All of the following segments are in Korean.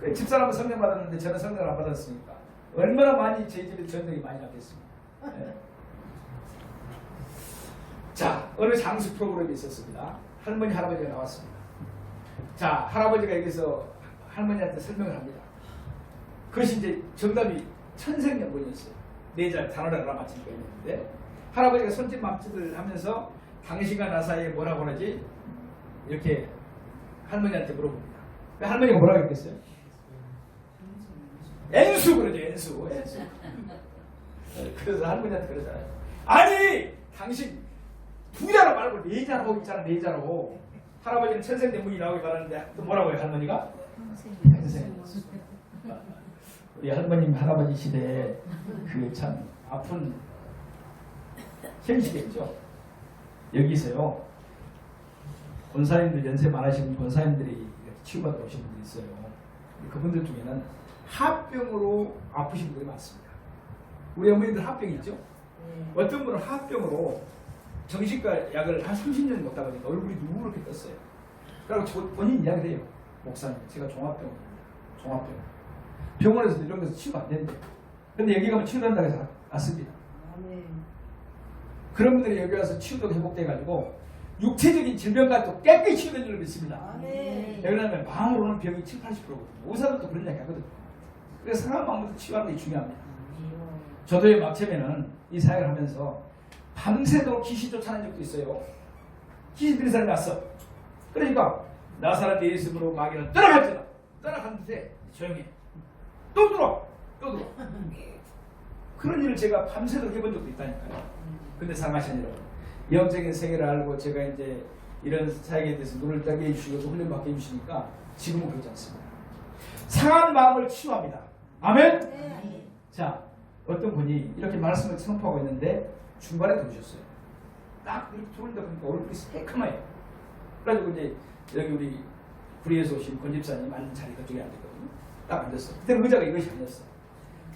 그 집사람은 성령 받았는데 저는 성령을 안 받았으니까 얼마나 많이 저희 집에 전등이 많이 났겠습니까? 예. 자 어느 장수 프로그램이 있었습니다. 할머니 할아버지가 나왔습니다. 자 할아버지가 여기서 할머니한테 설명을 합니다. 그것이 이제 정답이 천생연분이었어요. 네잘 단어를 알아맞히니까 있는데 할아버지가 손짓 맘짓을 하면서 당신과 나 사이에 뭐라고 하지 이렇게 할머니한테 물어봅니다. 그 할머니가 뭐라고 했겠어요? 엔수 그러죠 엔수 엔수. 그래서 할머니한테 그러잖아요. 아니 당신 부자로 말고 내자로 있잖아 내자로. 할아버지는 나오기 바라는데 또 뭐라고 해요 할머니가? 평생. 우리 할머님 할아버지 시대에 그 참 아픈 현실이겠죠. 여기서요. 권사님들 연세 많으신 권사님들이 치유받아 오신 분들이 있어요. 그분들 중에는 합병으로 아프신 분들이 많습니다. 우리 어머니들 합병 있죠? 어떤 분은 합병으로 정신과 약을 한 30년 먹다 보니까 얼굴이 누렇게 떴어요. 그리고 저 본인 이야기를 해요. 목사님, 제가 종합병원입니다. 종합병원. 병원에서 이런 것을 치유가 안 된대. 근데 여기 가면 치유된다고 해서 왔습니다. 그런 분들이 여기 와서 치유도 회복돼가지고 육체적인 질병과도 깨끗이 치유된 줄로 믿습니다. 왜냐하면 마음으로는 병이 7, 80%거든요. 의사들도 그런 이야기 하거든요. 그래서 사람 마음부터 치유하는 게 중요합니다. 저도 막체면은 이 사역을 하면서 밤새도록 귀신 쫓아낸 적도 있어요. 귀신 들린 사람이 왔어. 그러니까 나사렛 예수님으로 마귀는 떠나갔잖아. 떠나갔는데 조용히 또 들어, 또 들어. 그런 일을 제가 밤새도록 해본 적도 있다니까요. 근데 사랑하신 여러분, 영적인 세계를 알고 제가 이제 이런 사역에 대해서 눈을 뜨게 해주시고 또 훈련받게 해주시니까 지금은 그렇지 않습니다. 상한 마음을 치유합니다. 아멘? 자, 어떤 분이 이렇게 말씀을 선포하고 있는데 중간에 들으셨어요. 딱 이렇게 들어오다 보니까 얼굴이 새카매요. 그래가지고 이제 여기 우리 구리에서 오신 권 집사님 앉은 자리 그쪽에 앉았거든요. 딱 앉았어. 그때 의자가 이것이 아니었어.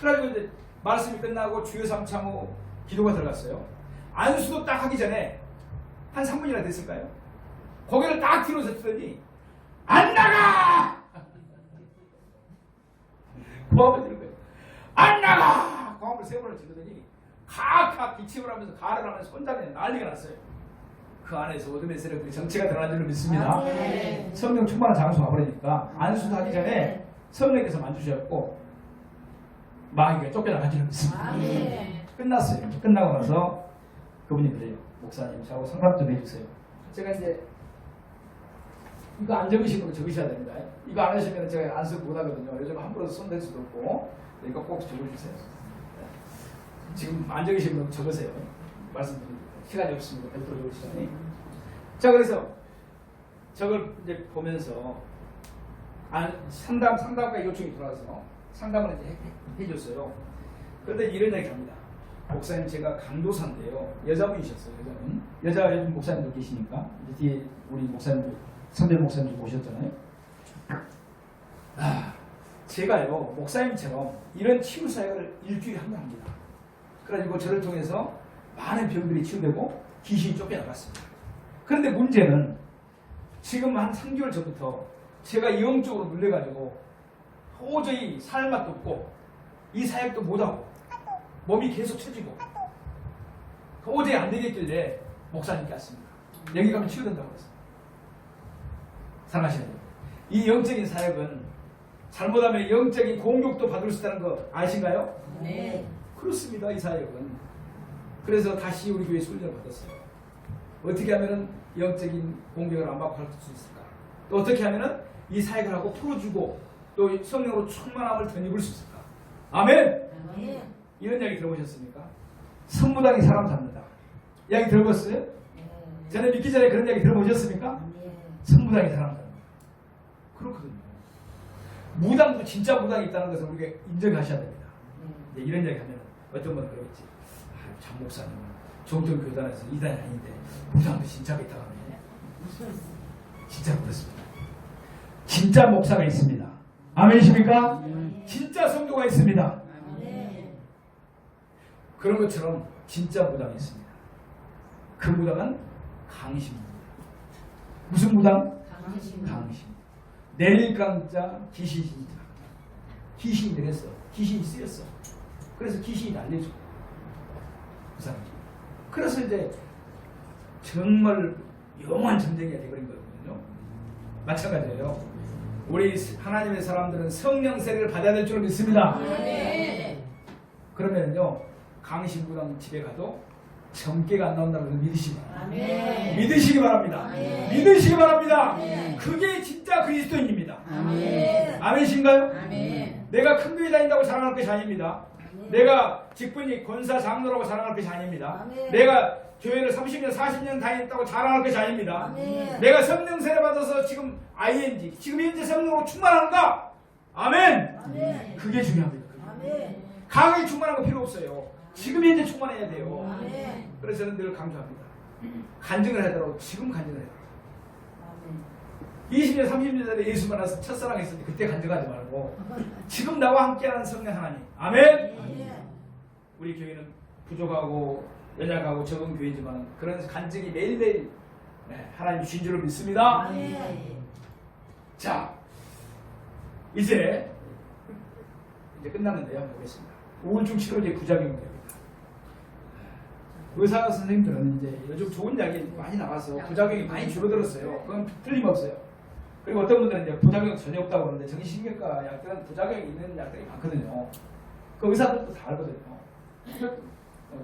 그래가지고 이제 말씀이 끝나고 주여 삼창후 기도가 들어갔어요. 안수도 딱 하기 전에 한 3분이나 됐을까요? 고개를 딱 뒤로 섰더니 안 나가! 고함을 지는 거예요. 안 나가! 고함을 세 번을 지르더니 각각 기침을 하면서 가를 하면서 혼자에 난리가 났어요. 그 안에서 어둠의 세력들이 정체가 드러난 줄로 믿습니다. 아멘. 성령 충만한 장소 가 버리니까 안수도 하기 전에 성령께서 만주셨고 마귀가 쫓겨나간 줄로 믿습니다. 아멘. 끝났어요. 끝나고 나서 그분이 그래요. 목사님 저하고 상담 좀 해주세요. 제가 이제 이거 안 적으신 분 적으셔야 됩니다. 이거 안 하시면 제가 안 쓰고 못 하거든요. 요즘 함부로 손댈 수도 없고 이거 꼭 적어주세요. 지금 안 적으신 분 적으세요. 말씀드립니다. 시간이 없습니다. 별도로 적으시잖아요. 자 그래서 저걸 이제 보면서 안, 상담 상담가 요청이 들어와서 상담을 이제 해, 해줬어요. 그런데 이런 얘기 합니다. 목사님 제가 강도사인데요. 여자분이셨어요. 여자분. 여자 목사님도 계시니까 이제 뒤에 우리 목사님도 선배 목사님도 오셨잖아요. 아, 제가요 목사님처럼 이런 치유 사역을 일주일에 한 번 합니다. 그래가지고 저를 통해서 많은 병들이 치유되고 귀신이 쫓겨나갔습니다. 그런데 문제는 지금 한 3개월 전부터 제가 영적으로 눌려가지고 도저히 살 맛도 없고 이 사역도 못하고 몸이 계속 처지고 도저히 안 되겠길래 목사님께 왔습니다. 여기 가면 치유된다고 그랬어요. 사랑하시는 여러분. 이 영적인 사역은 잘못하면 영적인 공격도 받을 수 있다는 거 아신가요? 네. 그렇습니다. 이 사역은. 그래서 다시 우리 교회 훈련을 받았어요. 어떻게 하면 영적인 공격을 안 받고 할 수 있을까? 또 어떻게 하면 이 사역을 하고 풀어주고 또 성령으로 충만함을 덧입을 수 있을까? 아멘! 아멘. 이런 이야기 들어보셨습니까? 성무당이 사람 잡는다. 이야기 들어봤어요? 전에 믿기 전에 그런 이야기 들어보셨습니까? 성무당이 사람 잡는다. 그렇거든요. 무당도 진짜 무당이 있다는 것을 우리가 인정하셔야 됩니다. 이런 이야기 하면 어떤 분은 그러겠지. 아, 장 목사님은 종교 교단에서 이단이 아닌데 무당도 진짜 있다고 하네. 진짜 그렇습니다. 진짜 목사가 있습니다. 아멘이십니까? 진짜 성도가 있습니다. 그런 것처럼 진짜 무당이 있습니다. 그 무당은 강심입니다. 무슨 무당? 강심. 내릴 강자 귀신이 진짜 귀신이 내렸어. 귀신이 쓰였어. 그래서 귀신이 날려줘. 그 사람이. 그래서 이제 정말 영원한 전쟁이 되버린 거거든요. 마찬가지예요. 우리 하나님의 사람들은 성령 세례를 받아야 될 줄 믿습니다. 그러면요 강신구당 집에 가도 점괘가 안 나온다고 믿으시기 바랍니다 믿으시기 바랍니다 아멘. 믿으시기 바랍니다 아멘. 그게 진짜 그리스도인입니다 아멘. 아멘신가요? 아멘. 내가 큰 교회 다닌다고 자랑할 것이 아닙니다. 내가 직분이 권사 장로라고 자랑할 것이 아닙니다. 아멘. 내가 교회를 30년, 40년 다녔다고 자랑할 것이 아닙니다. 아멘. 내가 성령 세례 받아서 지금 ING, 지금 현재 성령으로 충만한가? 아멘. 아멘. 그게 중요합니다. 아멘. 강하게 충만한 거 필요 없어요. 지금 현재 충만해야 돼요. 아멘. 그래서 저는 늘 강조합니다. 간증을 하더라도 지금 간증을 해야 돼요. 20년, 30년 전에 예수 만나서 첫사랑 했으니 그때 간증하지 말고 지금 나와 함께하는 성령 하나님. 아멘. 아멘. 우리 교회는 부족하고 연약하고 적은 교회지만 그런 간증이 매일매일 네, 하나님 주신 줄을 믿습니다. 아멘. 자, 이제 이제 끝났는데요. 보겠습니다. 우울증 치료제 부작용입니다. 의사 선생님들은 이제 요즘 좋은 약이 많이 나와서 부작용이 많이 줄어들었어요. 그건 틀림없어요. 그리고 어떤 분들은 이제 부작용 전혀 없다고 그러는데 정신신경과 약들은 부작용이 있는 약들이 많거든요. 그 의사들도 다 알거든요.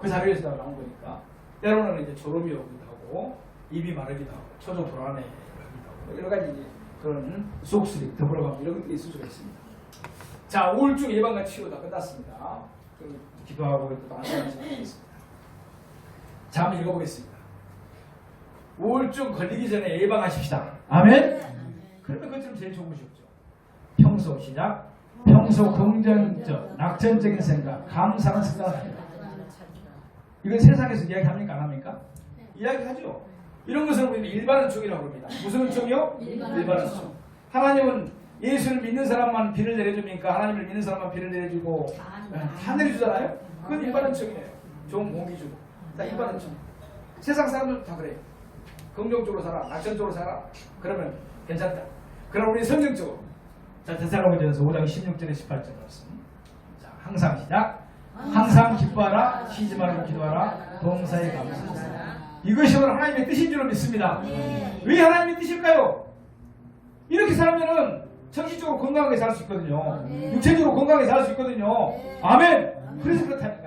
그 자료에서 나온 거니까 때로는 이제 졸음이 오기도 하고 입이 마르기도 하고 초조 불안해 하기도 하고 여러 가지 그런 속수리 더불어가면 이런 것들이 있을 수가 있습니다. 자 우울증 예방과 치료 다 끝났습니다. 기도하고 또 안전한 시간 하겠습니다. 자 한번 읽어보겠습니다. 우울증 걸리기 전에 예방하십시다. 아멘. 그러면 그것처럼 제일 좋은 것이 없죠. 평소 시작. 평소 긍정적, 낙천적인 생각, 감사하는 생각합니다. 이건 세상에서 이야기합니까 안 합니까? 이야기하죠. 이런 것을 우리는 일반은 총이라고 합니다. 무슨 은총이요? 일반은 총. 하나님은 예수를 믿는 사람만 비를 내려줍니까? 하나님을 믿는 사람만 비를 내려주고 다 내려주잖아요. 그건 일반은 총이에요. 좋은 공기 주고 다 일반은총. 세상 사람들 다 그래요. 긍정적으로 살아, 낙천적으로 살아. 그러면 괜찮다. 그럼 우리 성경적으로 자 데살로니가전서 5장 16절에 18절 말씀. 자 항상 시작. 항상 기뻐하라, 쉬지 말고 기도하라, 봉사에 감사하라. 이것이 오늘 하나님의 뜻인 줄로 믿습니다. 왜 하나님의 뜻일까요? 이렇게 살면은 정신적으로 건강하게 살 수 있거든요. 아멘. 육체적으로 건강하게 살 수 있거든요. 네. 아멘. 그래서 그렇다니까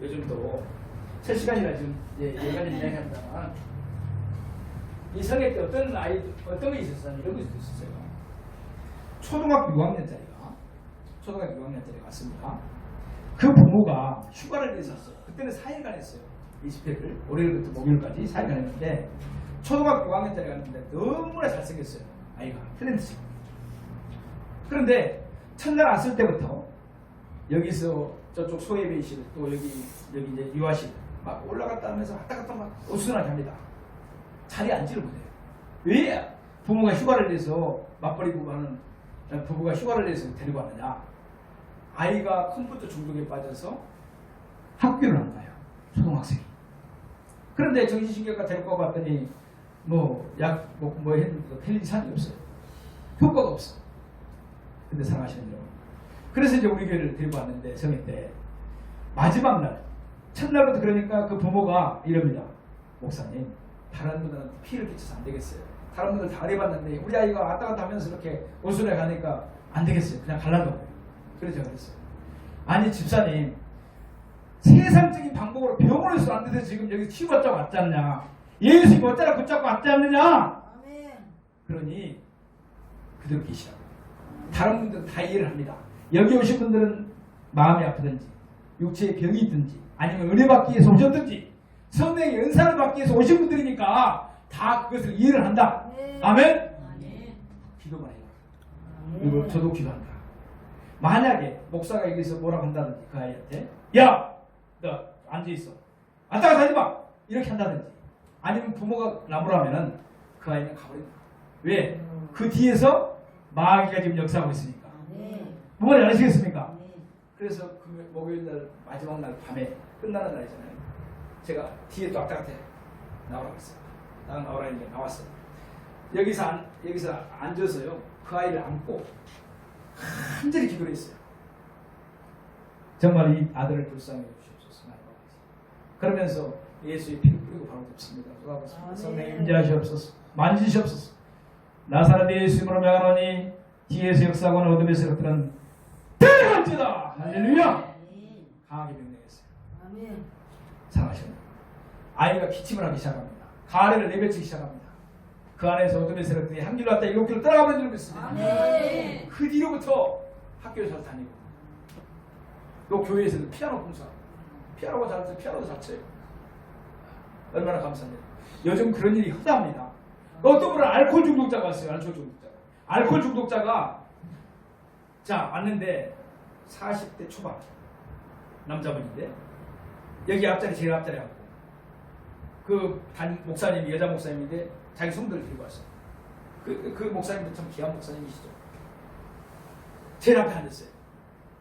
요. 요즘도 첫 시간이라 지금 예, 예간을 이야기한다만 이 성회 때 어떤 아이 어떤 게 있었어요? 이런 거 있었어요. 초등학교 6학년짜리가 초등학교 6학년짜리 왔습니다. 그 부모가 휴가를 내서 왔어요. 그때는 4일간 했어요. 20회를 월요일부터 목요일까지 4일간 했는데 초등학교 5학년짜리 갔는데 너무나 잘생겼어요. 아이가 트렌드식. 그런데 첫날 왔을 때부터 여기서 저쪽 소예배실 또 여기 여기 이제 유아실 막 올라갔다 하면서 왔다 갔다 막 어수선하게 합니다. 자리에 앉지를 못해요. 왜 부모가 휴가를 내서 맞벌이 부부하는 부부가 휴가를 내서 데리고 왔느냐? 아이가 컴퓨터 중독에 빠져서 학교를 안 가요. 초등학생이. 그런데 정신신경과 데리고 봤더니 뭐 약뭐 뭐, 뭐 했는데 편 이상이 없어요. 효과가 없어. 근데 사랑하시는 여러분. 그래서 이제 우리 교회를 데리고 왔는데 성회 때 마지막 날 첫날부터 그러니까 그 부모가 이럽니다. 목사님 다른 분들한테 피를 끼쳐서 안 되겠어요. 다른 분들 다 해봤는데 우리 아이가 왔다 갔다 하면서 이렇게 오순에 가니까 안 되겠어요. 그냥 갈라도. 그래서 제가 그랬어요. 아니 집사님 세상적인 방법으로 병원에서 안 돼서 지금 여기 치유받자고 왔지 않냐. 예수님 어쩌라 붙잡고 왔지 않느냐. 아멘. 그러니 그대로 계시라고. 다른 분들은 다 이해를 합니다. 여기 오신 분들은 마음이 아프든지 육체에 병이 있든지 아니면 은혜 받기 위해서 오셨든지 성령의 은사를 받기 위해서 오신 분들이니까 다 그것을 이해를 한다. 아멘? 기도만 해요. 그리고 저도 기도한다. 만약에 목사가 여기서 뭐라고 한다든지 그 아이한테 야! 너 앉아있어. 왔다 갔다 하지 마! 이렇게 한다든지 아니면 부모가 나무라면은 그 아이는 가버린다. 왜? 그 뒤에서 마귀가 지금 역사하고 있으니까. 뭐가 아시겠습니까? 그래서 그 목요일 날 마지막 날 밤에 끝나는 날이잖아요. 제가 뒤에 또 왔다 갔다 해. 나오라고 했어요. 나 나오라 이제 나왔어요. 여기서 안, 여기서 앉아서요 그 아이를 안고 간절히 기도를 했어요. 정말 이 아들을 불쌍히 주시옵소서. 그러면서 예수의 피를 뿌리고 바로 덮습니다. 돌아보습니다. 아멘. 성령 임재하시옵소서. 만지시옵소서. 나사렛 예수님으로 명하노니 뒤에서 역사하고는 어둠에서 것들은 대할지다. 할렐루야. 강하게 명령했어요. 사랑하십니다. 아이가 기침을 하기 시작합니다. 가래를 내뱉기 시작합니다. 그 안에서 어둠의 세력들이 한 길로 왔다 일곱 길로 따라가는 줄 믿습니다. 그 뒤로부터 학교를 잘 다니고 또 교회에서도 피아노 공사 피아노가 잘해서 잘 쳐요. 얼마나 감사합니다. 요즘 그런 일이 흔합니다. 어떤 분은 알코올 중독자가 왔어요. 알코올 중독자가. 알코올 중독자가 자 왔는데 40대 초반 남자분인데 여기 앞자리 제일 앞자리 앉고 그 단 목사님이 여자 목사님인데 자기 성도를 들고 왔어요. 그, 그, 그 목사님도 참 귀한 목사님이시죠. 제일 앞에 앉았어요.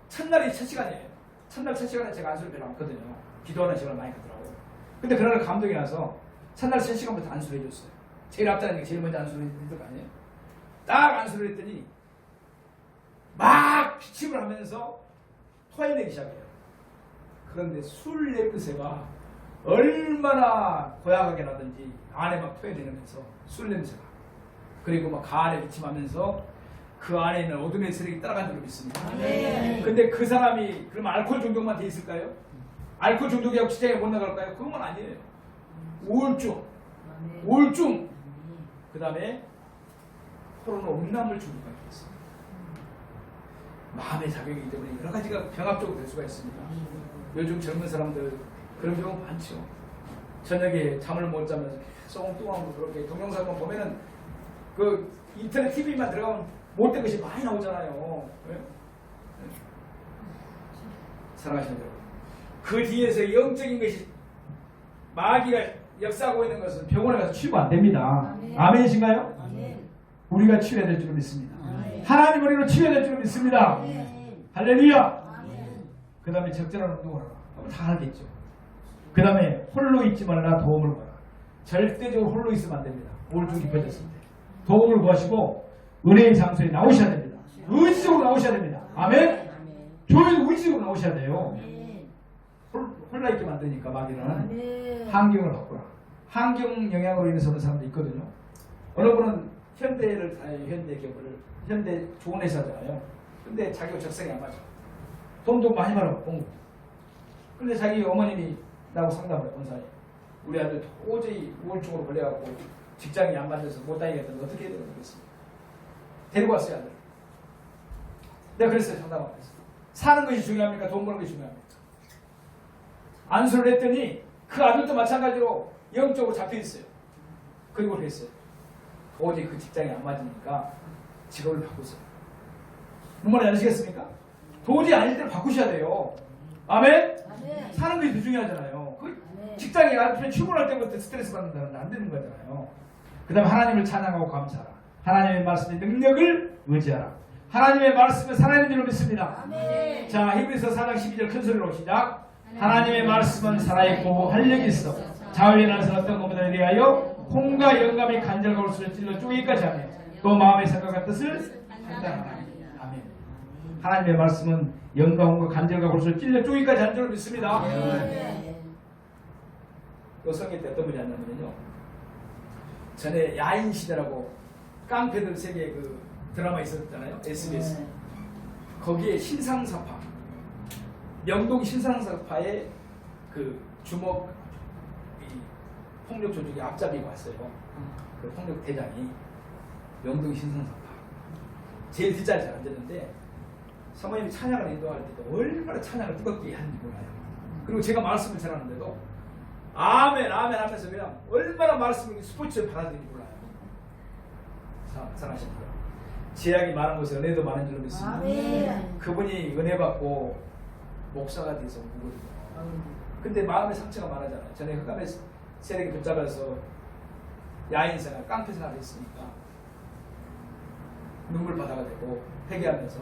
첫날이 첫 시간이에요. 첫날 첫 시간에 제가 안수를 별로 안 거든요. 기도하는 시간을 많이 가더라고요. 근데 그날 감동이 나서 첫날 첫 시간부터 안수를 해줬어요. 제일 앞자리니까 제일 먼저 안수를 해줄 거 아니에요. 딱 안수를 했더니 막 기침을 하면서 토해내기 시작해요. 그런데 술 냄새가 얼마나 고약하게 나든지 안에 막 토해내면서 술 냄새가 그리고 막 가안에 기침하면서 그 안에 있는 어둠의 세력이 따라간 줄로 믿습니다. 아멘. 근데 그 사람이 그럼 알코올 중독만 돼 있을까요? 알코올 중독이라고 직장에 못 나갈까요? 그건 아니에요. 우울증, 아멘. 우울증, 그 다음에 코로나 음란물 중독까지 있습니다. 마음의 작용이기 때문에 여러 가지가 병합적으로 될 수가 있습니다. 요즘 젊은 사람들 그런 경우 많죠. 저녁에 잠을 못 자면서 계속 거 그렇게 동영상만 보면은 그 인터넷 TV만 들어가면 못된 것이 많이 나오잖아요. 예? 사랑하시는 여러분. 그 뒤에서 영적인 것이 마귀가 역사하고 있는 것은 병원에 가서 치유가 안 됩니다. 아멘. 아멘이신가요? 아멘. 우리가 치유해야 될줄 믿습니다. 하나님 우리로 치유해야 될줄 믿습니다. 할렐루야. 그 다음에 적절한 운동을 하라. 다 알겠죠. 그 다음에 홀로 있지 말라 도움을 구하라. 절대적으로 홀로 있으면 안 됩니다. 우울증 깊어졌을 때. 도움을 구하시고 은혜의 장소에 나오셔야 됩니다. 의지적으로 나오셔야 됩니다. 아멘. 교회도 의지적으로 나오셔야 돼요. 홀, 홀라 있게 만드니까 마귀는. 환경을 바꾸라. 환경 영향으로 인해서 오는 사람도 있거든요. 어느 분은 현대를 아니, 현대 기업을 현대 좋은 회사잖아요. 근데 자기가 적성이 안 맞아. 돈도 많이 벌어 공부. 근데 자기 어머님이 나하고 상담을 해 본사에 우리 아들 도저히 우울증으로 걸려갖고 직장이 안 맞아서 못 다니겠다는데 어떻게 해야 되는 거겠습니까? 데리고 왔어요 아들. 내가 그랬어요 상담을 했어. 사는 것이 중요합니까? 돈 버는 것이 중요합니까? 안수를 했더니 그 아들도 마찬가지로 영적으로 잡혀 있어요. 그리고 그랬어요. 도저히 그 직장이 안 맞으니까 직업을 바꾸세요. 무슨 말인지 아시겠습니까? 도저히 아닐 때는 바꾸셔야 돼요. 아멘? 아멘. 사는 더 중요하잖아요. 그. 직장에 아침에 출근할 때부터 스트레스 받는다는 안 되는 거잖아요. 그 다음 하나님을 찬양하고 감사하라. 하나님의 말씀의 능력을 의지하라. 하나님의 말씀을 살아있는 줄로 믿습니다. 아멘. 자, 히브리서 4장 12절 큰 소리로 시작. 하나님의 말씀은 살아있고 활력이 있어. 날선 어떤 것보다 대하여 콩과 영감의 간절과 울수를 찔러 쪼개기까지 하며 또 마음의 생각과 뜻을 판단하라. 아멘. 하나님의 말씀은 영감과 간절과 울수를 찔러 쪼개기까지 하는 줄 믿습니다. 때 어떤 분이 하냐면요. 전에 야인 시대라고 깡패들 세계 그 드라마 있었잖아요. SBS. 거기에 신상사파 명동 신상사파의 그 주먹 이 폭력 조직의 앞잡이가 왔어요. 그 폭력 대장이 명동 신상사파 제일 뒷자리에 앉았는데 사모님이 찬양을 인도할 때도 얼마나 찬양을 뜨겁게 하는지 몰라요. 그리고 제가 말씀을 전하는데도 아멘 아멘 하면서 그냥 얼마나 말씀을 스포츠를 받아들이는지 몰라요. 사- 사랑하십니다. 제약이 많은 곳에 은혜도 많은 줄 믿습니다. 아멘. 그분이 은혜 받고 목사가 돼서 오거든요. 근데 마음에 상처가 많아잖아요. 전에 흑암의 세력이 붙잡아서 야인 생활, 깡패 생활을 했으니까 눈물 바다가 되고 회개하면서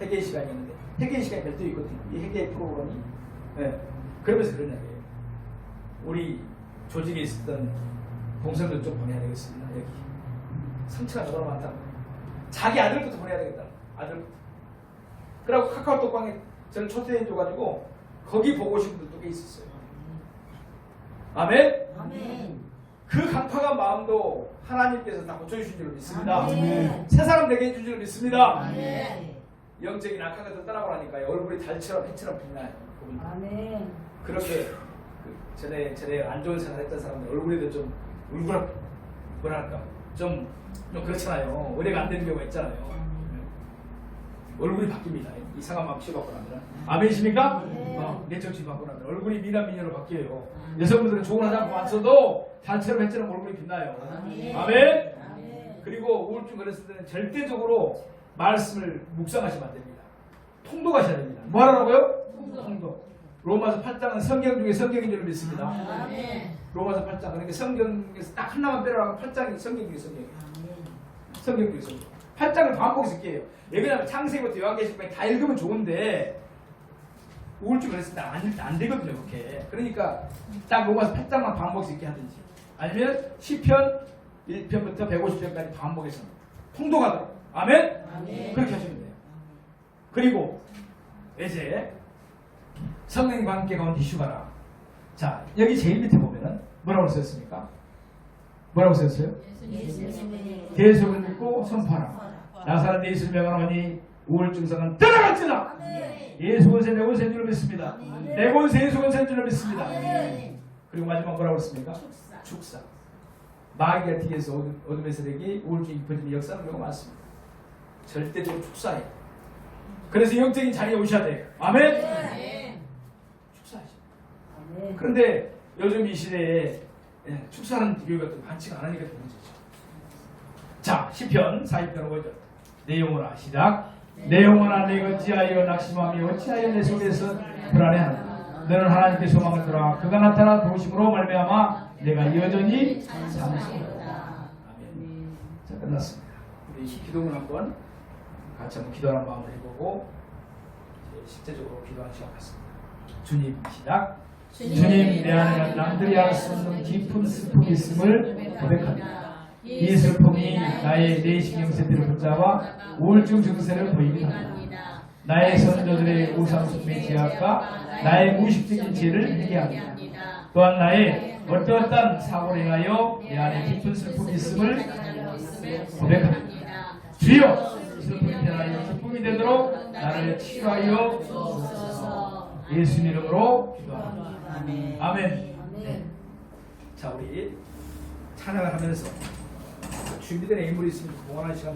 회개 시간이 있는데 회개 시간이 별도 있거든요. 이 회개 프로그램이. 네. 그러면서 그런 이야기예요. 우리 조직에 있었던 동생들 좀 보내야 되겠습니다. 여기. 상처가 너무 거예요. 자기 아들부터 보내야 되겠다. 아들부터. 그래고 카카오톡방에 저를 초대해 줘가지고 거기 보고 오신 분들도 꽤 있었어요. 아멘. 아멘. 그 강팍한 마음도 하나님께서 다 고쳐주신 줄 믿습니다. 아멘. 새 사람 되게 해준 줄 믿습니다. 아멘. 영적인 악한 것들 따라보라니까요. 얼굴이 달처럼 해처럼 빛나요. 아멘. 그렇게 그 전에 전에 안 좋은 생활 했던 사람들 얼굴에도 좀 울그락 뭐랄까 좀, 좀 그렇잖아요. 의뢰가 안 되는 경우가 있잖아요. 얼굴이 바뀝니다. 이상한 마음 치유받고 나면 아멘이십니까? 네. 어, 내적 치유받고 나면 얼굴이 미남 미녀로 바뀌어요. 여성분들은 좋은 화장품 안 써도 달처럼 해처럼 얼굴이 빛나요. 아멘. 아멘. 아멘. 그리고 우울증 걸렸을 때는 절대적으로 말씀을 묵상하시면 안 됩니다. 통독하셔야 됩니다. 뭐 하라고요? 통독. 로마서 8장은 성경 중에 성경인 줄 믿습니다. 아멘. 로마서 8장 그러니까 성경에서 딱 하나만 빼라고 8장이 성경 중에 성경. 성경 중에 성경. 8장을 반복해서 읽게요. 왜냐하면 창세기부터 요한계시록까지 다 읽으면 좋은데 우울증 걸렸을 때안 안 되거든요, 그렇게. 그러니까 딱 로마서 8장만 반복해서 읽게 하든지 아니면 시편 1편부터 150편까지 반복해서 통독하도록. 아멘. 아멘. 그렇게 하시면 돼요. 그리고 이제 성령과 함께 가운데 이슈가라. 자, 여기 제일 밑에 보면은 뭐라고 쓰였습니까? 뭐라고 쓰였어요? 예수님의 계속을 믿고 선포하라. 나사렛 예수를 명하노니 우울증상은 떠나갈지라. 예수 권세 내 권세인 줄 믿습니다. 내 권세 예수 권세인 줄 믿습니다. 그리고 마지막 뭐라고 했습니까? 축사. 축사. 마귀가 뒤에서 어둠, 어둠의 세력이 우울증이 깊어지는 역사는 경우가 많습니다. 절대적으로 축사해요. 그래서 영적인 자리에 오셔야 돼요. 아멘? 아멘. 그런데 요즘 이 시대에 예, 축사하는 교회가 또 많지가 않으니까 거죠. 자, 시편 40편 5절. 내 영혼 아 시작. 내 영혼아 내가 어찌하여 낙심하며 어찌하여 내 속에서 불안해하는가. 너는 하나님께 소망을 두라. 그가 나타나 도심으로 말미암아 내가 여전히 잠시다. 아멘. 자 끝났습니다. 우리 기도문 한번 같이 한번 기도하는 마음을 해보고 실제적으로 기도하는 시간 갖습니다. 주님 시작. 주님 내 안에 남들이 알 수 없는 깊은 슬픔이 있음을 고백합니다. 이 슬픔이 나의 내신 영세들을 붙잡아 우울증 증세를 보이게 합니다. 나의 선조들의 우상숭배 제약과 나의 무의식적인 죄를 회개합니다. 또한 나의 어떠한 사고를 행하여 내 안에 깊은 슬픔이 있음을 고백합니다. 주여 슬픔이 변하여 기쁨이 되도록 나를 치유하여 주옵소서. 예수 이름으로 기도합니다. 아멘. 아멘. 자 우리 찬양을 하면서 준비된 인물이 있으면 공헌하는 시간